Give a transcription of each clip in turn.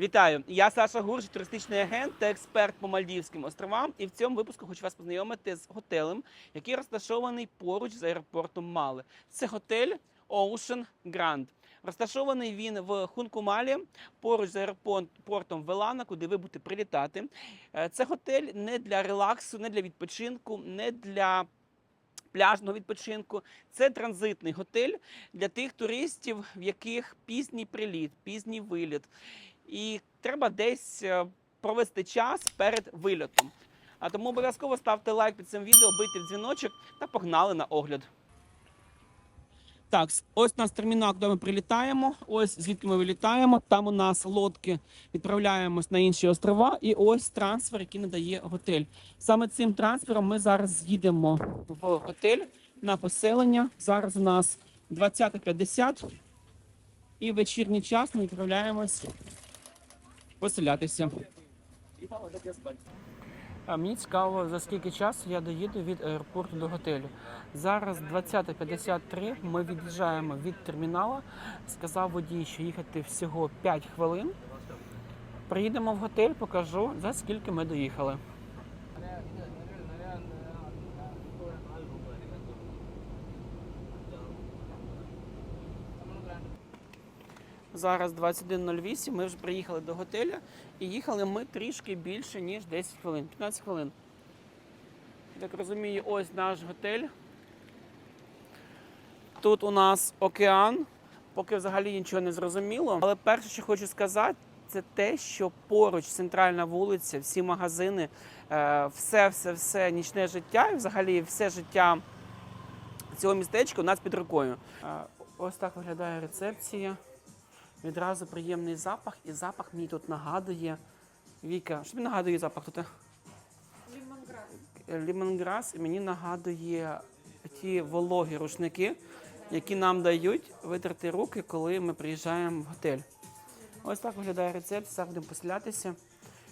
Вітаю! Я Саша Гурж, туристичний агент та експерт по Мальдівським островам. І в цьому випуску хочу вас познайомити з готелем, який розташований поруч з аеропортом Мали. Це готель Ocean Grand. Розташований він в Хункумалі, поруч з аеропортом Велана, куди ви будете прилітати. Е, Це готель не для релаксу, не для відпочинку, не для пляжного відпочинку. Це транзитний готель для тих туристів, в яких пізній приліт, пізній виліт. І треба десь е, провести час перед вильотом. А тому обов'язково ставте лайк під цим відео, бийте в дзвіночок та погнали на огляд. Так, ось у нас термінал, куди ми прилітаємо. Ось звідки ми вилітаємо. Там у нас лодки відправляємось на інші острова. І ось трансфер, який надає готель. Саме цим трансфером ми зараз їдемо в готель на поселення. Зараз у нас 20.50. І вечірній час ми відправляємось поселятися. А мені цікаво, за скільки часу я доїду від аеропорту до готелю. Зараз 20.53, ми від'їжджаємо від термінала. Сказав водій, що їхати всього 5 хвилин. Приїдемо в готель, покажу, за скільки ми доїхали. Зараз 21.08, ми вже приїхали до готеля і їхали ми трішки більше, ніж 10 хвилин, 15 хвилин. Так розумію, ось наш готель. Тут у нас океан, поки взагалі нічого не зрозуміло. Але перше, що хочу сказати, це те, що поруч центральна вулиця, всі магазини, е, все, все, все нічне життя і взагалі все життя цього містечка у нас під рукою. Е, Ось так виглядає рецепція. Відразу приємний запах, і запах мені тут нагадує. Віка, що тобі нагадує запах тут? Лімонграс. Лімонграс і мені нагадує ті вологі рушники, які нам дають витерти руки, коли ми приїжджаємо в готель. Ось так виглядає рецепт, зараз будемо поселятися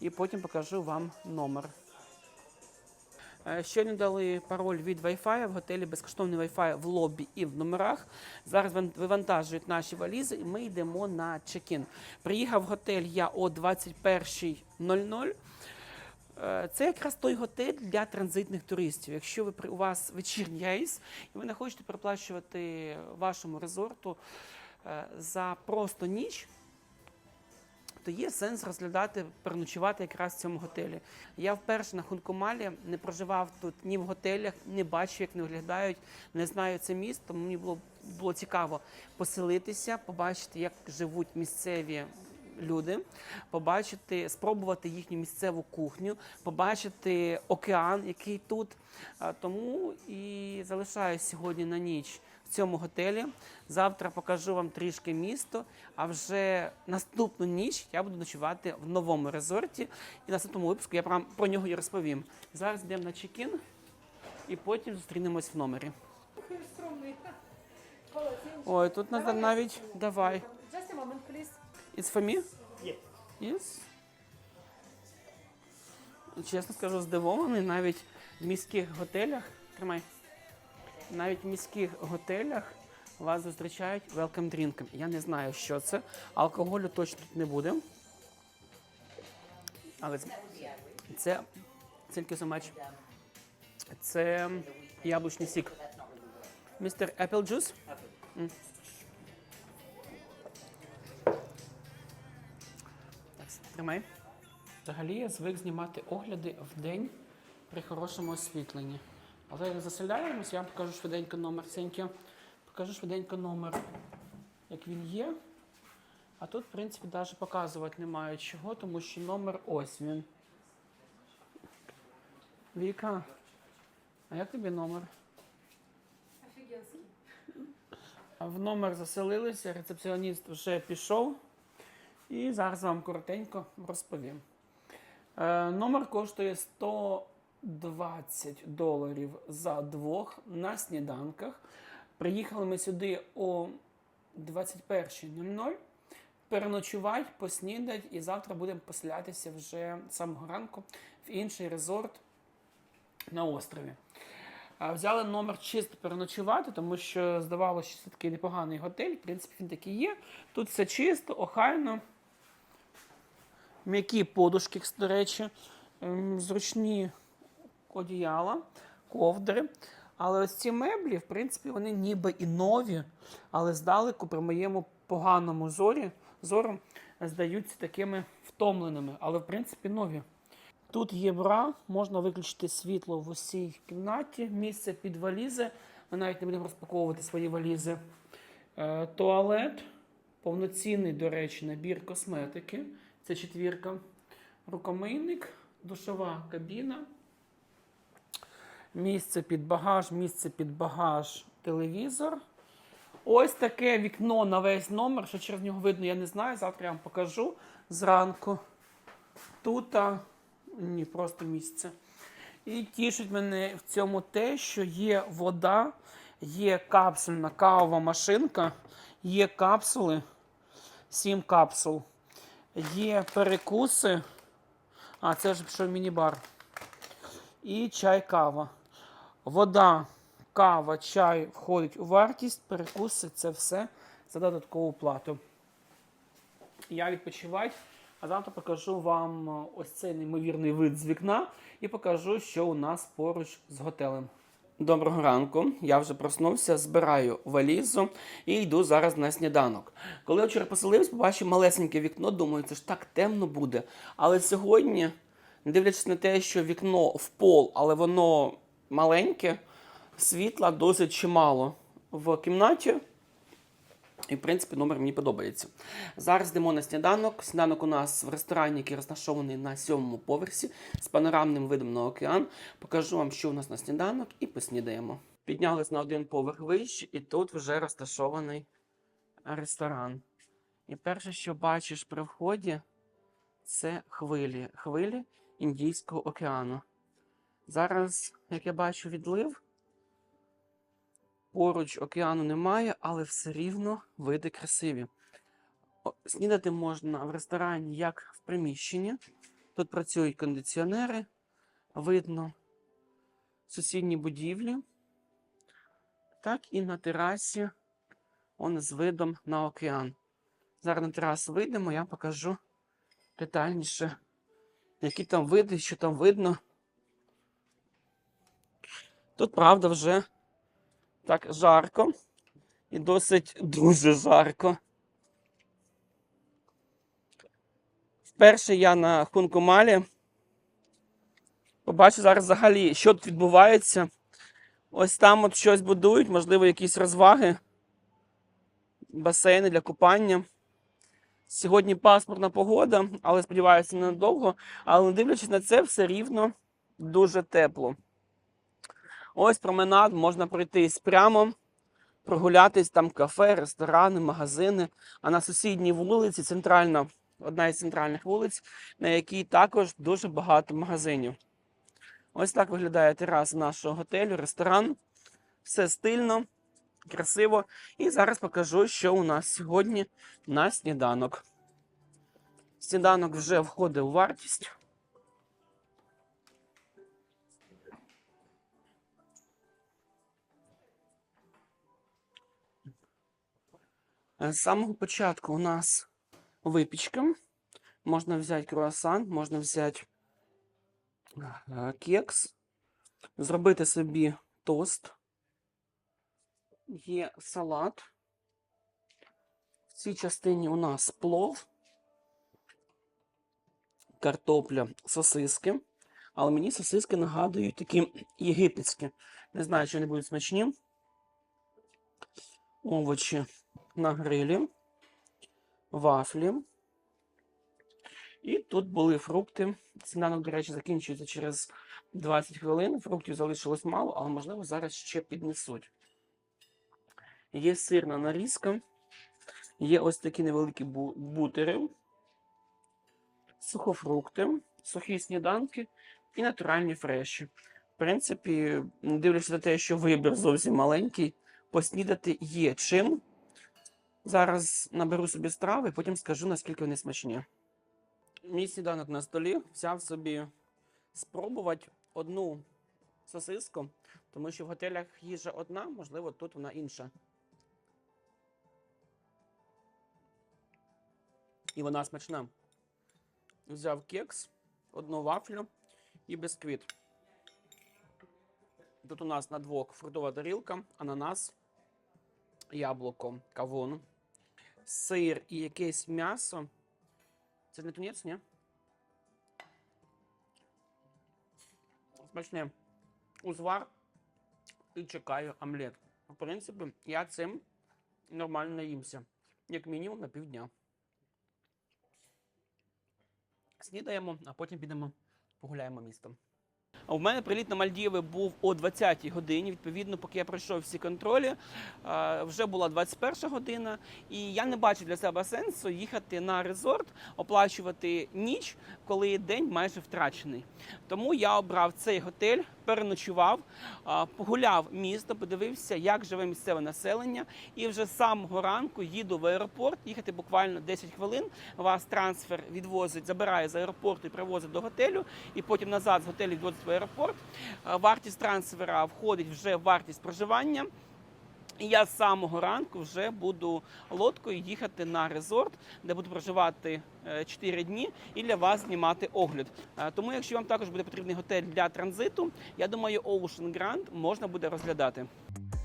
і потім покажу вам номер. Е, Щойно дали пароль від Wi-Fi в готелі безкоштовний Wi-Fi в лобі і в номерах. Зараз вивантажують наші валізи, і ми йдемо на чекін. Приїхав в готель я о 21.00. Е, Це якраз той готель для транзитних туристів. Якщо ви у вас вечірній рейс і ви не хочете переплачувати вашому резорту е, за просто ніч, то є сенс розглядати, переночувати якраз в цьому готелі. Я вперше на Хункомалі не проживав тут ні в готелях, не бачив, як не виглядають, не знаю це місто. Мені було, було цікаво поселитися, побачити, як живуть місцеві. Люди побачити, спробувати їхню місцеву кухню, побачити океан, який тут. Тому і залишаюсь сьогодні на ніч в цьому готелі. Завтра покажу вам трішки місто. А вже наступну ніч я буду ночувати в новому резорті. І в наступному випуску я вам про нього і розповім. Зараз йдемо на чекін і потім зустрінемось в номері. Ой, тут надо навіть давай. Just a moment, please. It's for me? Yes. Чесно скажу, здивований навіть в міських готелях. Тримай. Навіть в міських готелях вас зустрічають welcome drink. Я не знаю, що це. Алкоголю точно тут не буде. Але це- so much. Це яблучний сік. Містер Apple Juice. Так, тримай. Взагалі я звик знімати огляди в день при хорошому освітленні. Але заселяємось, я покажу швиденько номер Сеньки. Покажу швиденько номер, як він є. А тут, в принципі, навіть показувати немає чого, тому що номер ось він. Віка, а як тобі номер? Офігенський. В номер заселилися, рецепціоніст вже пішов. І зараз вам коротенько розповім. Е, номер коштує 120 доларів за двох на сніданках. Приїхали ми сюди о 21.00. Переночувати, поснідати і завтра будемо поселятися вже самого ранку в інший резорт на острові. Взяли номер чисто переночувати, тому що здавалося, що це такий непоганий готель. В принципі, він такий є. Тут все чисто, охайно. м'які подушки, до речі, ем, зручні одіяла, ковдри. Але ось ці меблі, в принципі, вони ніби і нові, але здалеку при моєму поганому зорі, зору здаються такими втомленими, але в принципі нові. Тут є бра, можна виключити світло в усій кімнаті, місце під валізи. Ми навіть не будемо розпаковувати свої валізи. Е, туалет, повноцінний, до речі, набір косметики. Це четвірка. Рукомийник, душова кабіна. Місце під багаж, місце під багаж, телевізор. Ось таке вікно на весь номер. Що через нього видно, я не знаю. Завтра я вам покажу зранку. Тут а, ні, просто місце. І тішить мене в цьому те, що є вода, є капсульна кавова машинка, є капсули, 7 капсул, є перекуси. А, це вже пішов міні-бар. І чай кава. Вода, кава, чай входить у вартість, перекуси це все за додаткову плату. Я відпочиваю, а завтра покажу вам е, ось цей неймовірний вид з вікна і покажу, що у нас поруч з готелем. Доброго ранку. Я вже проснувся, збираю валізу і йду зараз на сніданок. Коли я вчора поселився, побачив малесеньке вікно, думаю, це ж так темно буде. Але сьогодні, не дивлячись на те, що вікно в пол, але воно маленьке, світла досить чимало в кімнаті. І, в принципі, номер мені подобається. Зараз йдемо на сніданок. Сніданок у нас в ресторані, який розташований на сьомому поверсі з панорамним видом на океан. Покажу вам, що у нас на сніданок, і поснідаємо. Піднялись на один поверх вище, і тут вже розташований ресторан. І перше, що бачиш при вході, це хвилі. Хвилі Індійського океану. Зараз, як я бачу, відлив. Поруч океану немає, але все рівно види красиві. Снідати можна в ресторані як в приміщенні. Тут працюють кондиціонери, видно сусідні будівлі, так і на терасі он з видом на океан. Зараз на терасу вийдемо, я покажу детальніше, які там види, що там видно. Тут, правда, вже так жарко. І досить дуже жарко. Вперше я на Хункумалі побачу зараз взагалі, що тут відбувається. Ось там от щось будують, можливо, якісь розваги, басейни для купання. Сьогодні пасмурна погода, але сподіваюся, ненадовго. Але не дивлячись на це, все рівно дуже тепло. Ось променад можна пройтись прямо, прогулятись там кафе, ресторани, магазини. А на сусідній вулиці центральна, одна із центральних вулиць, на якій також дуже багато магазинів. Ось так виглядає тераса нашого готелю, ресторан. Все стильно, красиво. І зараз покажу, що у нас сьогодні на сніданок. Сніданок вже входить у вартість. З самого початку у нас випічка. Можна взяти круасан, можна взяти е, кекс, зробити собі тост. Є салат. В цій частині у нас плов, картопля, сосиски. Але мені сосиски нагадують такі єгипетські. Не знаю, чи вони будуть смачні. Овочі на грилі, вафлі. І тут були фрукти. Сніданок, до речі, закінчується через 20 хвилин. Фруктів залишилось мало, але, можливо, зараз ще піднесуть. Є сирна нарізка, є ось такі невеликі бутери, сухофрукти, сухі сніданки і натуральні фреші. В принципі, дивлячись на те, що вибір зовсім маленький, поснідати є чим. Зараз наберу собі страви, потім скажу, наскільки вони смачні. Мій сніданок на столі взяв собі спробувати одну сосиску, тому що в готелях їжа одна, можливо, тут вона інша. І вона смачна. взяв кекс, одну вафлю і бісквіт. Тут у нас на двох фруктова тарілка, ананас, яблуко, кавун, сир і якесь м'ясо. Це не тунець, ні? Смачне. Узвар і чекаю омлет. В принципі, я цим нормально наїмся. Як мінімум на півдня. Снідаємо, а потім підемо погуляємо містом. У мене приліт на Мальдіви був о 20-й годині. Відповідно, поки я пройшов всі контролі, вже була 21 година, і я не бачу для себе сенсу їхати на резорт, оплачувати ніч, коли день майже втрачений. Тому я обрав цей готель, переночував, погуляв місто, подивився, як живе місцеве населення, і вже з самого ранку їду в аеропорт. Їхати буквально 10 хвилин. Вас трансфер відвозить, забирає з аеропорту і привозить до готелю, і потім назад з готелю відвозить в аеропорт. Вартість трансфера входить вже в вартість проживання. Я з самого ранку вже буду лодкою їхати на резорт, де буду проживати 4 дні і для вас знімати огляд. Е, Тому, якщо вам також буде потрібний готель для транзиту, я думаю, Ocean Grand можна буде розглядати.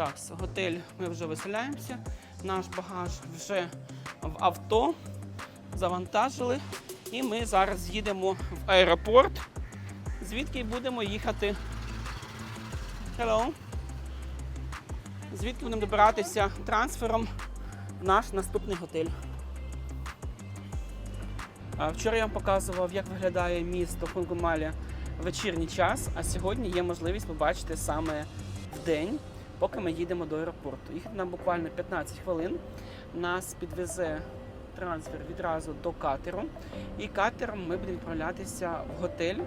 Так, готель ми вже виселяємося. Наш багаж вже в авто завантажили. І ми зараз їдемо в аеропорт, звідки будемо їхати. Hello. Звідки будемо добиратися трансфером в наш наступний готель. Вчора я вам показував, як виглядає місто Хунгумалі вечірній час, а сьогодні є можливість побачити саме в день, поки ми їдемо до аеропорту. Їхати нам буквально 15 хвилин. Нас підвезе трансфер відразу до катеру. І катером ми будемо відправлятися в готель,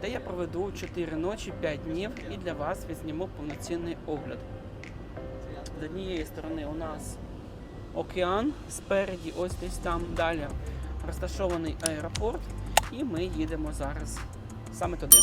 де я проведу 4 ночі, 5 днів і для вас відзніму повноцінний огляд. З однієї сторони у нас океан, спереді, ось десь там далі розташований аеропорт, і ми їдемо зараз саме туди.